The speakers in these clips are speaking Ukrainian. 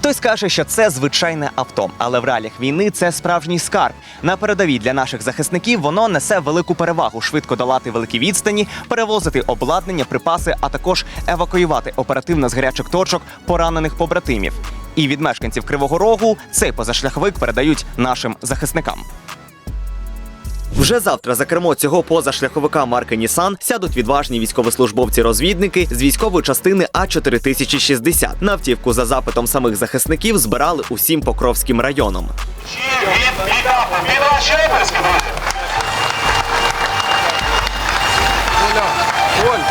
Хтось каже, що це звичайне авто, але в реаліях війни це справжній скарб. На передовій для наших захисників воно несе велику перевагу швидко долати великі відстані, перевозити обладнання, припаси, а також евакуювати оперативно з гарячих точок поранених побратимів. І від мешканців Кривого Рогу цей позашляховик передають нашим захисникам. Вже завтра за кермо цього позашляховика марки Нісан сядуть відважні військовослужбовці-розвідники з військової частини А 4060 На автівку за запитом самих захисників збирали усім Покровським районом. Від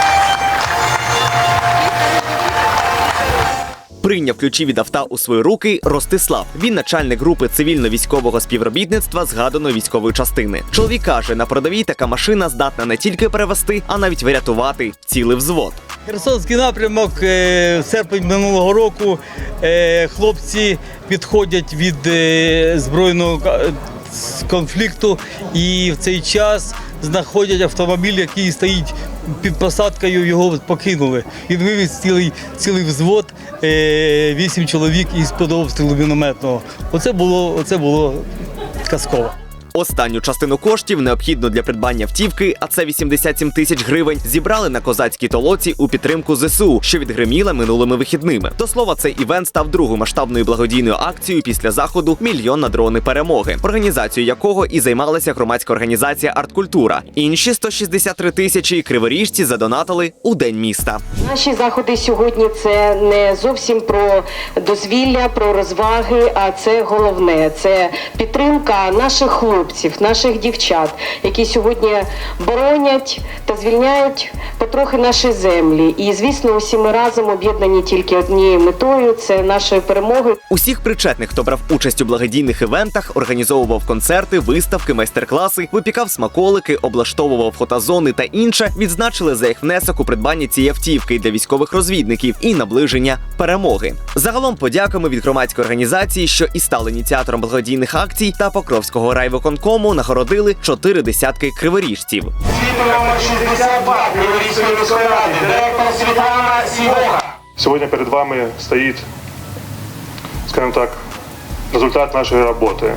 Прийняв ключі від авто у свої руки Ростислав. Він начальник групи цивільно-військового співробітництва згаданої військової частини. Чоловік каже, на продавій така машина здатна не тільки перевести, а навіть врятувати цілий взвод. Херсонський напрямок е, серпень минулого року е, хлопці підходять від е, збройного конфлікту і в цей час знаходять автомобіль, який стоїть під посадкою, його покинули. Він вивіз цілий, цілий взвод, е, вісім чоловік із під обстрілу мінометного. Оце було, оце було казково. Останню частину коштів, необхідну для придбання автівки, а це 87 тисяч гривень, зібрали на козацькій толоці у підтримку ЗСУ, що відгриміла минулими вихідними. До слова, цей івент став другою масштабною благодійною акцією після заходу Мільйон на дрони перемоги, організацією якого і займалася громадська організація Арткультура. Інші 163 тисячі криворіжці задонатили у день міста. Наші заходи сьогодні це не зовсім про дозвілля, про розваги, а це головне це підтримка наших хлопців, наших дівчат, які сьогодні боронять та звільняють потрохи наші землі. І звісно, усі ми разом об'єднані тільки однією метою це нашої перемоги. Усіх причетних, хто брав участь у благодійних івентах, організовував концерти, виставки, майстер-класи, випікав смаколики, облаштовував фотозони та інше, відзначили за їх внесок у придбання цієї автівки для військових розвідників і наближення перемоги. Загалом подяками від громадської організації, що і стали ініціатором благодійних акцій, та Покровського райвиконкому нагородили чотири десятки криворіжців. Світ номер 62 Криворізької міської ради, директор Світлана Сівоха. Сегодня перед вами стоит, скажімо так, результат нашої роботи.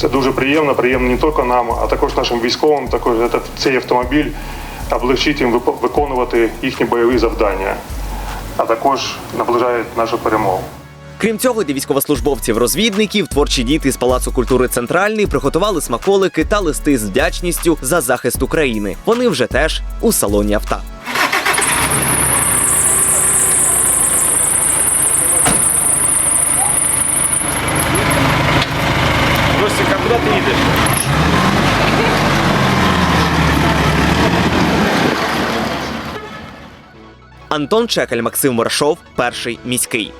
Це дуже приємно, приємно не тільки нам, а також нашим військовим. Також цей автомобіль облегчить їм виконувати їхні бойові завдання, а також наближає нашу перемогу. Крім цього, для військовослужбовців-розвідників творчі діти з Палацу культури Центральний приготували смаколики та листи з вдячністю за захист України. Вони вже теж у салоні авто. Ростик, куди ти їдеш? Антон Чекаль, Максим Ворошов, перший міський.